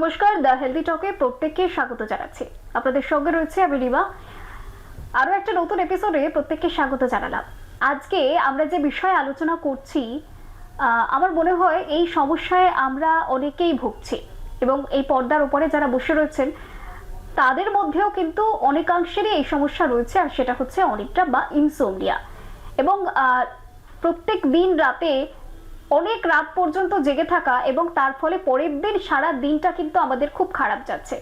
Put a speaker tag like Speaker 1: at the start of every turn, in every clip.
Speaker 1: নমস্কার, the healthy টকে প্রত্যেককে স্বাগত জানাচ্ছি। আপনাদের সঙ্গে রয়েছে আমি রিমা। আরও একটা নতুন এপিসোডে প্রত্যেককে স্বাগত জানালাম। আজকে আমরা যে বিষয়ে আলোচনা করছি আমার মনে হয় এই সমস্যায় আমরা অনেকেই ভুগছি এবং এই পর্দার উপরে যারা বসে রয়েছেন, তাদের মধ্যেও কিন্তু অনেকাংশেরই এই সমস্যা রয়েছে, আর সেটা হচ্ছে অনেকটা বা ইনসোমনিয়া এবং প্রত্যেক দিন রাতে অনেক রাত পর্যন্ত জেগে থাকা এবং তার ফলে পরের দিন সারা দিনটা কিন্তু আমাদের খুব খারাপ যাচ্ছে।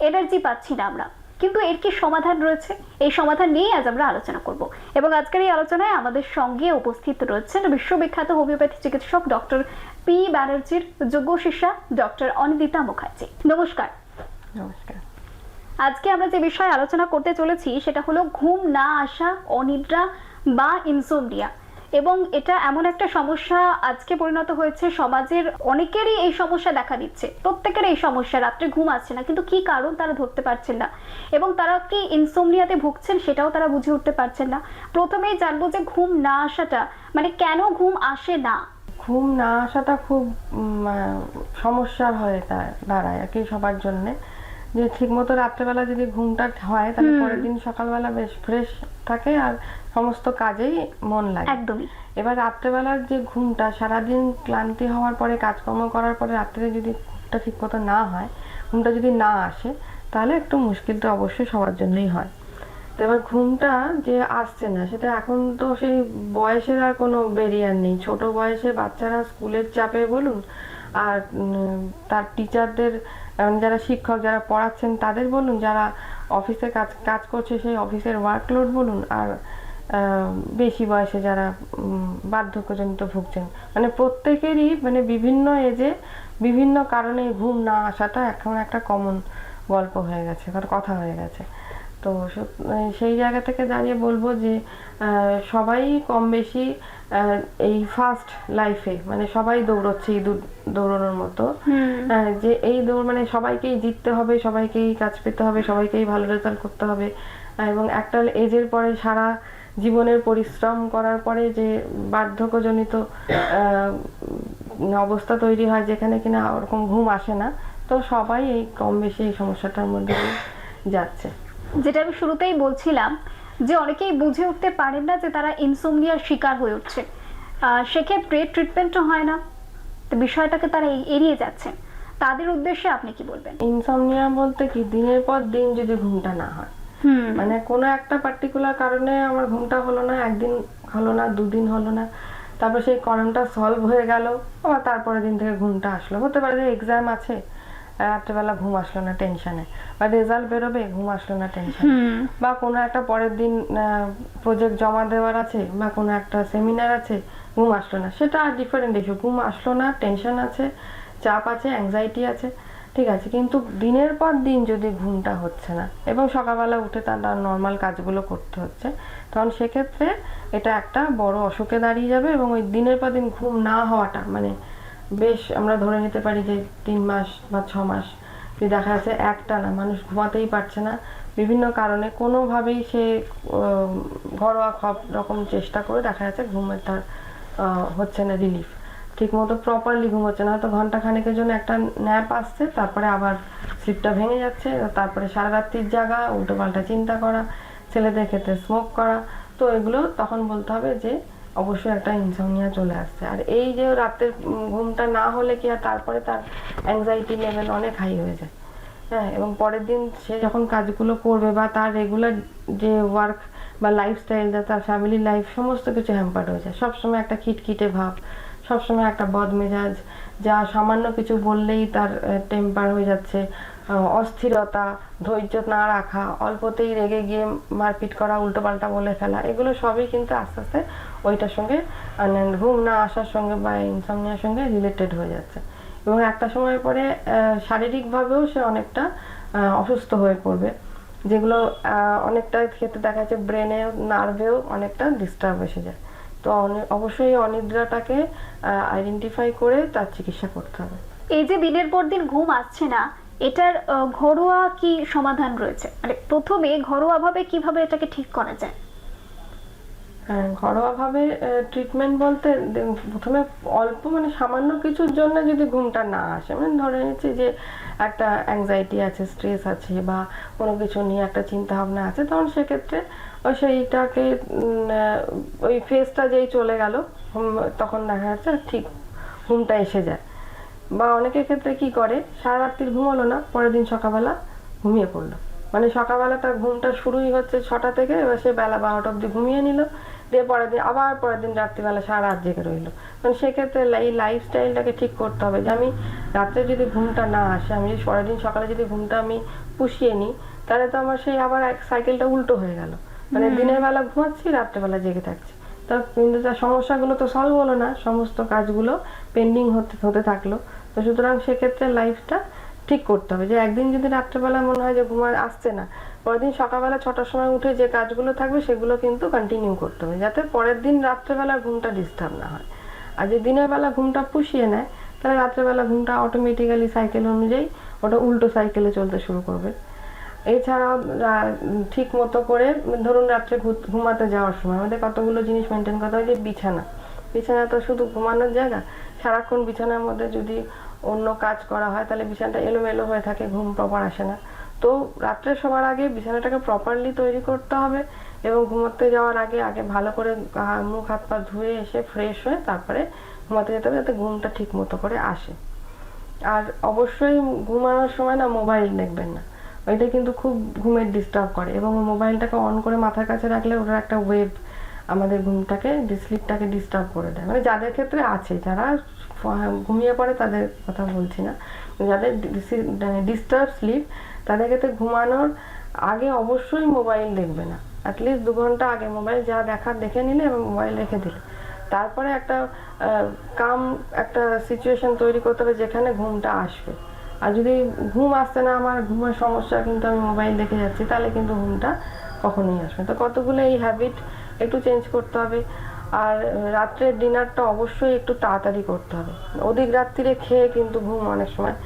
Speaker 1: এনার্জি পাচ্ছি না আমরা। কিন্তু এর কি সমাধান রয়েছে? এই সমাধান নিয়েই আজ আমরা আলোচনা করব। এবং আজকের এই আলোচনায় আমাদের সঙ্গে উপস্থিত রয়েছেন বিশ্ববিখ্যাত হোমিওপ্যাথি চিকিৎসক ডক্টর পি ব্যানার্জির যোগ্য শিষ্যা ডক্টর অনিদিতা মুখার্জি। নমস্কার।
Speaker 2: নমস্কার।
Speaker 1: আজকে আমরা যে বিষয়ে আলোচনা করতে চলেছি সেটা হলো ঘুম না আসা অনিদ্রা বা ইনসোমনিয়া এবং এটা এমন একটা সমস্যা আজকে পরিণত হয়েছে সমাজের অনেকেরই এই সমস্যা দেখা দিচ্ছে। প্রত্যেকের এই সমস্যা রাত্রে ঘুম আসছে না কিন্তু কি কারণ তারা ধরতে পারছেন না? এবং তারা কি ইনসোমনিয়াতে ভুগছেন সেটাও তারা বুঝে উঠতে পারছেন না। প্রথমেই জানব যে ঘুম না আসাটা মানে কেন ঘুম আসে না?
Speaker 2: ঘুম না আসাটা খুব সমস্যার হয়ে দাঁড়ায় আর কি সবার জন্য। যে ঠিকমতো রাত্রেবেলা যদি ঘুমটা হয় তাহলে পরের দিন সকালবেলা বেশ ফ্রেশ থাকে আর সমস্ত কাজেই মন লাগে।
Speaker 1: একদমই।
Speaker 2: এবার রাত্রেবেলার যে ঘুমটা সারাদিন ক্লান্তি হওয়ার পরে কাজকর্ম করার পরে রাত্রে যদি ঘুমটা ঠিকমতো না হয় ঘুমটা যদি না আসে তাহলে একটু মুশকিল তো অবশ্যই সবার জন্যই হয়। তো এবার ঘুমটা যে আসছে না সেটা এখন তো সেই বয়সের আর কোনো বেরিয়ার নেই। ছোট বয়সে বাচ্চারা স্কুলের চাপে বলুন আর তার টিচারদের যারা শিক্ষক যারা পড়াচ্ছেন তাদের বলুন যারা অফিসে কাজ কাজ করছে সেই অফিসের ওয়ার্কলোড বলুন আর বেশি বয়সে যারা বার্ধক্যজনিত ভুগছেন। মানে প্রত্যেকেরই মানে বিভিন্ন এজে বিভিন্ন কারণে ঘুম না আসাটা এখন একটা কমন গল্প হয়ে গেছে তার কথা হয়ে গেছে। তো মানে সেই জায়গা থেকে দাঁড়িয়ে বলব যে সবাই কম বেশি এই ফার্স্ট লাইফে মানে সবাই দৌড়চ্ছে ইঁদুর দৌড়ানোর মতো। যে এই দৌড় মানে সবাইকেই জিততে হবে সবাইকেই কাজ পেতে হবে সবাইকেই ভালো রেজাল্ট করতে হবে। এবং একটা এজের পরে সারা জীবনের পরিশ্রম করার পরে যে বার্ধক্যজনিত অবস্থা তৈরি হয় যেখানে কিনা ওরকম ঘুম আসে না তো সবাই এই কম বেশি এই সমস্যাটার মধ্যে যাচ্ছে।
Speaker 1: যেটা আমি শুরুতেই বলছিলাম যে অনেকেই বুঝে উঠতে পারেন না যে তারা ইনসোমনিয়ার শিকার হয়ে উঠছে। সেক্ষেত্রে ট্রিটমেন্টও হয় না। তো বিষয়টাকে তারা এড়িয়ে যাচ্ছে। তাদের উদ্দেশ্যে আপনি কি বলবেন?
Speaker 2: ইনসমনিয়া বলতে কি? দিনের পর দিন যদি ঘুমটা না হয় মানে কোনো একটা পার্টিকুলার কারণে আমার ঘুমটা হলো না একদিন হলো না দুদিন হলো না। তারপর সেই কারণটা সলভ হয়ে গেল। আবার তারপরের দিন থেকে ঘুমটা আসলো। হতে পারে যে এক্সাম আছে রাত্রেবেলা ঘুম আসলো না টেনশনে বা রেজাল্ট বেরোবে ঘুম আসলো না টেনশন বা কোনো একটা পরের দিন প্রজেক্ট জমা দেওয়ার আছে বা কোনো একটা সেমিনার আছে ঘুম আসলো না। সেটা আর ডিফারেন্ট ইস্যু ঘুম আসলো না টেনশন আছে চাপ আছে অ্যাংজাইটি আছে। ঠিক আছে, কিন্তু দিনের পর দিন যদি ঘুমটা হচ্ছে না, এবং সকালবেলা উঠে তার নর্মাল কাজগুলো করতে হচ্ছে, তখন সেক্ষেত্রে এটা একটা বড় অসুখে দাঁড়িয়ে যাবে এবং ওই দিনের পর দিন ঘুম না হওয়াটা মানে বেশ আমরা ধরে নিতে পারি যে তিন মাস বা ছ মাস যদি দেখা যাচ্ছে একটা না, মানুষ ঘুমাতেই পারছে না। বিভিন্ন কারণে কোনোভাবেই সে ঘরোয়া সব রকম চেষ্টা করে দেখা যাচ্ছে ঘুমের তার হচ্ছে না রিলিফ ঠিক মতো প্রপারলি ঘুম হচ্ছে না। হয়তো ঘণ্টা খানেকের জন্য একটা ন্যাপ আসছে, তারপরে আবার স্লিপটা ভেঙে যাচ্ছে, তারপরে সারা রাত্রির জাগা উল্টো পাল্টা চিন্তা করা, ছেলেদের ক্ষেত্রে স্মোক করা। তো এগুলো তখন বলতে হবে যে, অবশ্যই একটা ইনসমনিয়া চলে আসছে। আর এই যে রাতের ঘুমটা না হলে কি আর তারপরে তার অ্যাংজাইটি লেভেল অনেক হাই হয়ে যায়। হ্যাঁ এবং পরের দিন সে যখন কাজগুলো করবে বা তার রেগুলার যে ওয়ার্ক বা লাইফস্টাইলটা তার ফ্যামিলি লাইফ সমস্ত কিছু হ্যাম্পার হয়ে যায়। সবসময় একটা খিটখিটে ভাব সবসময় একটা বদমেজাজ, যা সামান্য কিছু বললেই তার টেম্পার হয়ে যাচ্ছে। অস্থিরতা, ধৈর্য না রাখা, অল্পতেই রেগে গিয়ে মারপিট করা, উল্টোপাল্টা বলে ফেলা, এগুলো সবই কিন্তু আস্তে আস্তে ওইটার সঙ্গে মানে ঘুম না আসার সঙ্গে বা ইনসামনিয়ার সঙ্গে রিলেটেড হয়ে যাচ্ছে। এবং একটা সময় পরে শারীরিকভাবেও সে অনেকটা অসুস্থ হয়ে পড়বে, যেগুলো অনেকটা ক্ষেত্রে দেখা যাচ্ছে ব্রেনেও নার্ভেও অনেকটা ডিস্টার্ব এসে যায়। তো অবশ্যই অনিদ্রাটাকে আইডেন্টিফাই করে তার চিকিৎসা করতে হবে।
Speaker 1: এই যে দিনের পর দিন ঘুম আসছে না এটার ঘরোয়া কি সমাধান রয়েছে? মানে প্রথমে ঘরোয়া ভাবে কীভাবে এটাকে ঠিক করা যায়?
Speaker 2: হ্যাঁ ঘরোয়াভাবে ট্রিটমেন্ট বলতে প্রথমে অল্প মানে সামান্য কিছুর জন্য যদি ঘুমটা না আসে মানে ধরে নিচ্ছি যে একটা অ্যাংজাইটি আছে স্ট্রেস আছে বা কোনো কিছু নিয়ে একটা চিন্তা ভাবনা আছে তখন সেক্ষেত্রে সেইটাকে ওই ফেসটা যেই চলে গেল তখন দেখা যাচ্ছে ঠিক ঘুমটা এসে যায়। বা অনেকের ক্ষেত্রে কি করে সারা রাত্রির ঘুমালো না, পরের দিন সকালবেলা ঘুমিয়ে পড়ল। মানে সকালবেলা তার ঘুমটা শুরুই হচ্ছে ছটা থেকে, এবার সে বেলা বারোটা অবধি ঘুমিয়ে নিল, দিয়ে পরের দিন, আবার পরের দিন রাত্রিবেলা সারা রাত জেগে রইল। মানে সেক্ষেত্রে এই লাইফস্টাইলটাকে ঠিক করতে হবে যে আমি রাত্রে যদি ঘুমটা না আসে, আমি যদি পরের দিন সকালে যদি ঘুমটা আমি পুষিয়ে নিই, তাহলে তো আমার সেই আবার এক সাইকেলটা উল্টো হয়ে গেল। মানে দিনের বেলা ঘুমাচ্ছি রাত্রেবেলা জেগে থাকছি। তা কিন্তু তার সমস্যাগুলো তো সলভ হলো না সমস্ত কাজগুলো পেন্ডিং হতে হতে থাকল। তো সুতরাং সেক্ষেত্রে লাইফটা ঠিক করতে হবে। যে একদিন যদি রাত্রেবেলা মনে হয় যে ঘুমার আসছে না পরের দিন সকালবেলা ছটার সময় উঠে যে কাজগুলো থাকবে সেগুলো কিন্তু কন্টিনিউ করতে হবে যাতে পরের দিন রাত্রেবেলা ঘুমটা ডিস্টার্ব না হয়। আর যে দিনের বেলা ঘুমটা পুষিয়ে নেয় তাহলে রাত্রেবেলা ঘুমটা অটোমেটিক্যালি সাইকেল অনুযায়ী ওটা উল্টো সাইকেলে চলতে শুরু করবে। এছাড়াও ঠিক মতো করে, ধরুন রাত্রে ঘুমাতে যাওয়ার সময়, আমাদের কতগুলো জিনিস মেনটেন করতে হয় যে বিছানা। বিছানা তো শুধু ঘুমানোর জায়গা, সারাক্ষণ বিছানার মধ্যে যদি অন্য কাজ করা হয়, তাহলে বিছানাটা এলোমেলো হয়ে থাকে, ঘুম প্রপার আসে না। তো রাত্রে সবার আগে বিছানাটাকে প্রপারলি তৈরি করতে হবে এবং ঘুমোতে যাওয়ার আগে আগে ভালো করে মুখ, হাত, পা ধুয়ে এসে ফ্রেশ হয়ে তারপরে ঘুমাতে যেতে হবে যাতে ঘুমটা ঠিক মতো করে আসে। আর অবশ্যই ঘুমানোর সময় না মোবাইল দেখবেন না। ওইটা কিন্তু খুব ঘুমের ডিস্টার্ব করে এবং মোবাইলটাকে অন করে মাথার কাছে রাখলে ওটার একটা ওয়েব আমাদের ঘুমটাকে স্লিপটাকে ডিস্টার্ব করে দেয়। মানে যাদের ক্ষেত্রে আছে, যারা ঘুমিয়ে পড়ে তাদের কথা বলছি না। যাদের ডিস্টার্ব স্লিপ তাদের ক্ষেত্রে ঘুমানোর আগে অবশ্যই মোবাইল দেখবে না। অ্যাটলিস্ট দু ঘণ্টা আগে মোবাইল যা দেখার দেখে নিলে এবং মোবাইল রেখে দিলে। তারপরে একটা কাম একটা সিচুয়েশন তৈরি করতে হবে যেখানে ঘুমটা আসবে। আর যদি ঘুম আসছে না, আমার ঘুমের সমস্যা, কিন্তু আমি মোবাইল দেখে যাচ্ছি, তাহলে কিন্তু ঘুমটা কখনোই আসবে তো কতগুলো এই হ্যাবিট একটু চেঞ্জ করতে হবে। আর রাত্রের ডিনারটা অবশ্যই একটু তাড়াতাড়ি করতে হবে। অধিক রাত্রিরে খেয়ে কিন্তু ঘুম অনেক সময়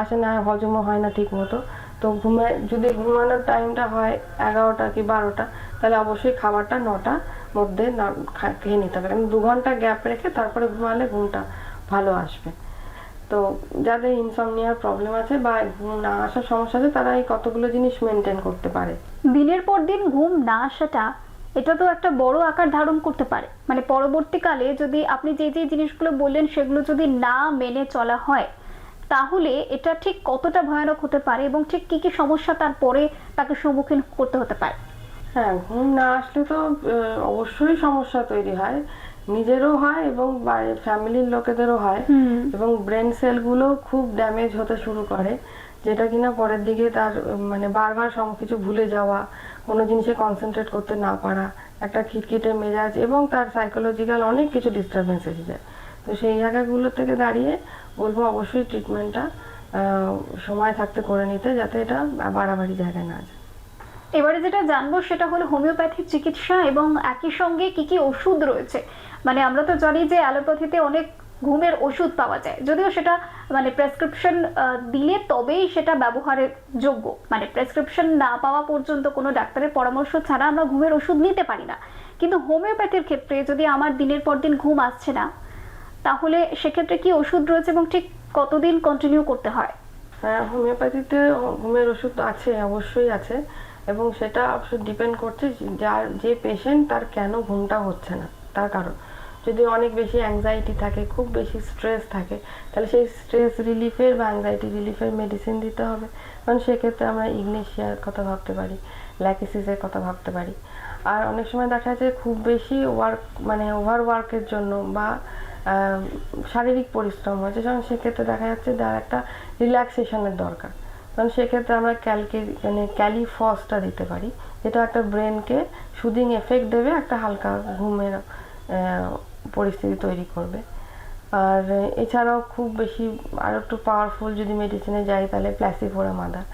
Speaker 2: আসে না, হজমও হয় না ঠিক মতো তো ঘুমে, যদি ঘুমানোর টাইমটা হয় এগারোটা কি বারোটা, তাহলে অবশ্যই খাবারটা নটা মধ্যে খেয়ে নিতে হবে। কারণ দু ঘণ্টা গ্যাপ রেখে তারপরে ঘুমালে ঘুমটা ভালো আসবে। তো যাদের ইনসমনিয়ার প্রবলেম আছে বা ঘুম না আসার সমস্যা আছে তারা এই কতগুলো জিনিস মেনটেন করতে পারে।
Speaker 1: দিনের পর দিন ঘুম না আসাটা এটা তো একটা বড় আকার ধারণ করতে পারে। মানে পরবর্তীকালে যদি আপনি যে যে জিনিসগুলো বললেন সেগুলো যদি না মেনে চলা হয় তাহলে এটা ঠিক কতটা ভয়ানক হতে পারে এবং ঠিক কি কি সমস্যা তারপরে তাকে সম্মুখীন করতে হতে পারে?
Speaker 2: হ্যাঁ ঘুম না আসলে তো অবশ্যই সমস্যা তৈরি হয়। নিজেরও হয় এবং ফ্যামিলির লোকেদেরও হয় এবং ব্রেন সেলগুলো খুব ড্যামেজ হতে শুরু করে যেটা কিনা পরের দিকে তার মানে বারবার সব কিছু ভুলে যাওয়া কোনো জিনিসে কনসেন্ট্রেট করতে না পারা একটা খিটখিটে মেজাজ এবং তার সাইকোলজিক্যাল অনেক কিছু ডিস্টারবেন্স এসে যায়। তো সেই জায়গাগুলো থেকে দাঁড়িয়ে বলব অবশ্যই ট্রিটমেন্টটা সময় থাকতে করে নিতে যাতে এটা বাড়াবাড়ি জায়গায় না যায়।
Speaker 1: এবারে যেটা জানব সেটা হলো হোমিওপ্যাথিক চিকিৎসা এবং একই সঙ্গে কি কি ওষুধ রয়েছে। মানে আমরা তো জানি যে অ্যালোপ্যাথিতে অনেক ঘুমের ওষুধ পাওয়া যায়। যদিও সেটা মানে প্রেসক্রিপশন দিলে তবেই সেটা ব্যবহারের যোগ্য। মানে প্রেসক্রিপশন না পাওয়া পর্যন্ত কোনো ডাক্তারের পরামর্শ ছাড়া আমরা ঘুমের ওষুধ নিতে পারি না। কিন্তু হোমিওপ্যাথির ক্ষেত্রে যদি আমার দিনের পর দিন ঘুম আসছে না, তাহলে সেক্ষেত্রে কি ওষুধ রয়েছে এবং ঠিক কতদিন কন্টিনিউ করতে হয়?
Speaker 2: হ্যাঁ হোমিওপ্যাথিতে ঘুমের ওষুধ আছে, অবশ্যই আছে। এবং সেটা ডিপেন্ড করছে যার, যে পেশেন্ট তার কেন ঘুমটা হচ্ছে না, তার কারণ। যদি অনেক বেশি অ্যাংজাইটি থাকে, খুব বেশি স্ট্রেস থাকে, তাহলে সেই স্ট্রেস রিলিফের বা অ্যাংজাইটি রিলিফের মেডিসিন দিতে হবে। কারণ সেক্ষেত্রে আমরা ইগনেশিয়ার কথা ভাবতে পারি ল্যাকিসিসের কথা ভাবতে পারি। আর অনেক সময় দেখা যায় খুব বেশি ওয়ার্ক মানে ওভার ওয়ার্কের জন্য বা শারীরিক পরিশ্রম হয়েছে যখন সেক্ষেত্রে দেখা যাচ্ছে যার একটা রিল্যাক্সেশনের দরকার। কারণ সেক্ষেত্রে আমরা ক্যালকে মানে ক্যালিফসটা দিতে পারি। যেটা একটা ব্রেনকে সুদিং এফেক্ট দেবে, একটা হালকা ঘুমের পরিস্থিতি তৈরি করবে। আর এছাড়াও খুব বেশি আর একটু পাওয়ারফুল যদি মেডিসিনে যাই তাহলে প্ল্যাসিফোরা মাদার।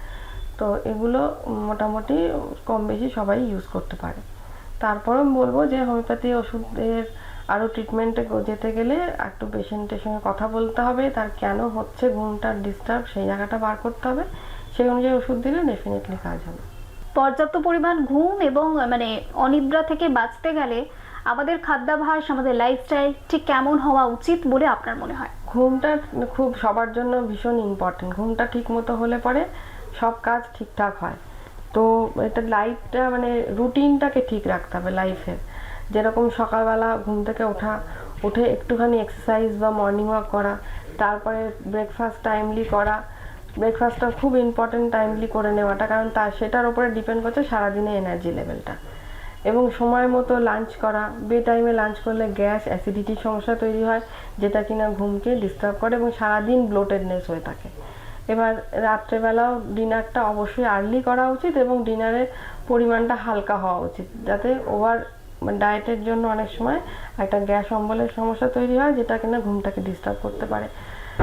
Speaker 2: তো এগুলো মোটামুটি কম বেশি সবাই ইউজ করতে পারে। তারপরেও বলব যে হোমিওপ্যাথি ওষুধের আরও ট্রিটমেন্টে যেতে গেলে একটু পেশেন্টের সঙ্গে কথা বলতে হবে, তার কেন হচ্ছে ঘুমটার ডিস্টার্ব সেই জায়গাটা বার করতে হবে, সেই অনুযায়ী ওষুধ দিলে ডেফিনেটলি কাজ হবে।
Speaker 1: পর্যাপ্ত পরিমাণ ঘুম এবং মানে অনিদ্রা থেকে বাঁচতে গেলে আমাদের খাদ্যাভ্যাস আমাদের লাইফস্টাইল ঠিক কেমন হওয়া উচিত বলে আপনার মনে হয়?
Speaker 2: ঘুমটা খুব সবার জন্য ভীষণ ইম্পর্টেন্ট ঘুমটা ঠিক মতো হলে পরে সব কাজ ঠিকঠাক হয়। তো এটা লাইফটা মানে রুটিনটাকে ঠিক রাখতে হবে লাইফের যেরকম সকালবেলা ঘুম থেকে ওঠা, উঠে একটুখানি এক্সারসাইজ বা মর্নিং ওয়াক করা, তারপরে ব্রেকফাস্ট টাইমলি করা ব্রেকফাস্টটা খুব ইম্পর্টেন্ট টাইমলি করে নেওয়াটা, কারণ তার সেটার ওপরে ডিপেন্ড করছে সারাদিনে এনার্জি লেভেলটা এবং সময় মতো লাঞ্চ করা। বে টাইমে লাঞ্চ করলে গ্যাস অ্যাসিডিটির সমস্যা তৈরি হয়, যেটা কিনা ঘুমকে ডিস্টার্ব করে এবং সারাদিন ব্লোটেডনেস হয়ে থাকে। এবার রাত্রেবেলাও ডিনারটা অবশ্যই আর্লি করা উচিত এবং ডিনারের পরিমাণটা হালকা হওয়া উচিত, যাতে ওভার ডায়েটের জন্য অনেক সময় একটা গ্যাস অম্বলের সমস্যা তৈরি হয়, যেটা কিনা ঘুমটাকে ডিস্টার্ব করতে পারে।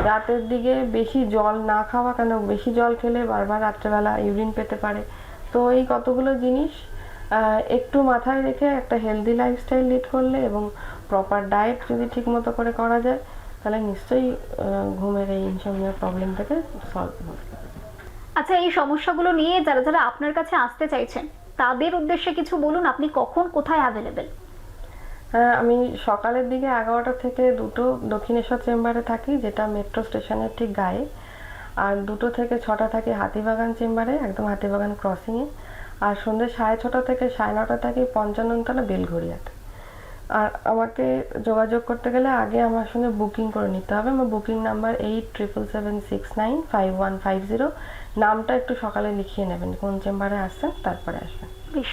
Speaker 2: রাতের দিকে বেশি জল না খাওয়া কেন? বেশি জল খেলে বারবার রাত্রেবেলা ইউরিন পেতে পারে। তো এই কতগুলো জিনিস একটু মাথায় রেখে একটা হেলদি লাইফস্টাইল লিড করলে এবং প্রপার ডায়েট যদি ঠিক মতো করে করা যায় তাহলে নিশ্চয়ই ঘুমের এই ইনসোমনিয়া প্রবলেম থেকে সলভ হবে।
Speaker 1: আচ্ছা এই সমস্যাগুলো নিয়ে যারা যারা আপনার কাছে আসতে চাইছেন তাদের উদ্দেশ্যে কিছু বলুন আপনি কখন কোথায় অ্যাভেলেবেল
Speaker 2: হ্যাঁ আমি সকালের দিকে এগারোটা থেকে দুটো দক্ষিণেশ্বর চেম্বারে থাকি যেটা মেট্রো স্টেশনের ঠিক গায়ে। আর দুটো থেকে ছটা থাকি হাতিবাগান চেম্বারে একদম হাতিবাগান ক্রসিংয়ে আর সন্ধ্যে সাড়ে ছটা থেকে সাড়ে নটা থাকি পঞ্চাননতলা বেলঘড়িয়াতে। আর আমাকে যোগাযোগ করতে গেলে আগে আমার সঙ্গে বুকিং করে নিতে হবে। আমার booking number eight triple seven six nine five one five zero. নামটা একটু সকালে লিখিয়ে নেবেন, কোন চেম্বারে আসছেন, তারপরে আসবেন।
Speaker 1: বেশ।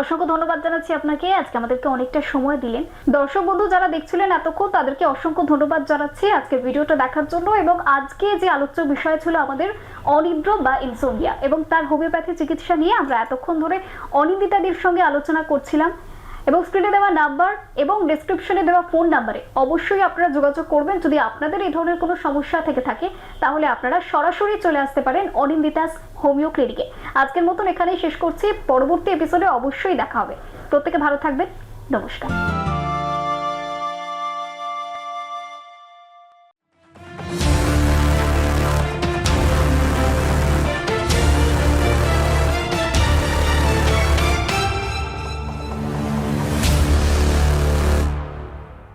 Speaker 1: অসংখ্য ধন্যবাদ জানাচ্ছি আপনাকে। আজকে আমাদেরকে অনেকটা সময় দিলেন। দর্শক বন্ধু, যারা দেখছিলেন এতক্ষণ, তাদেরকে অসংখ্য ধন্যবাদ জানাচ্ছি আজকের ভিডিওটা দেখার জন্য এবং আজকে যে আলোচ্য বিষয় ছিল আমাদের অনিদ্র বা ইনসোমিয়া এবং তার হোমিওপ্যাথি চিকিৎসা নিয়ে আমরা এতক্ষণ ধরে অনিন্দিতাদের সঙ্গে আলোচনা করছিলাম। এবং স্ক্রিনে দেওয়া নাম্বার এবং ডিসক্রিপশনে দেওয়া ফোন নাম্বারে অবশ্যই আপনারা যোগাযোগ করবেন। যদি আপনাদের এই ধরনের কোনো সমস্যা থেকে থাকে, তাহলে আপনারা সরাসরি চলে আসতে পারেন অনিন্দিতাস হোমিও ক্লিনিকে। আজকের মতন এখানেই শেষ করছি। পরবর্তী এপিসোডে অবশ্যই দেখা হবে। প্রত্যেকে ভালো থাকবেন। নমস্কার।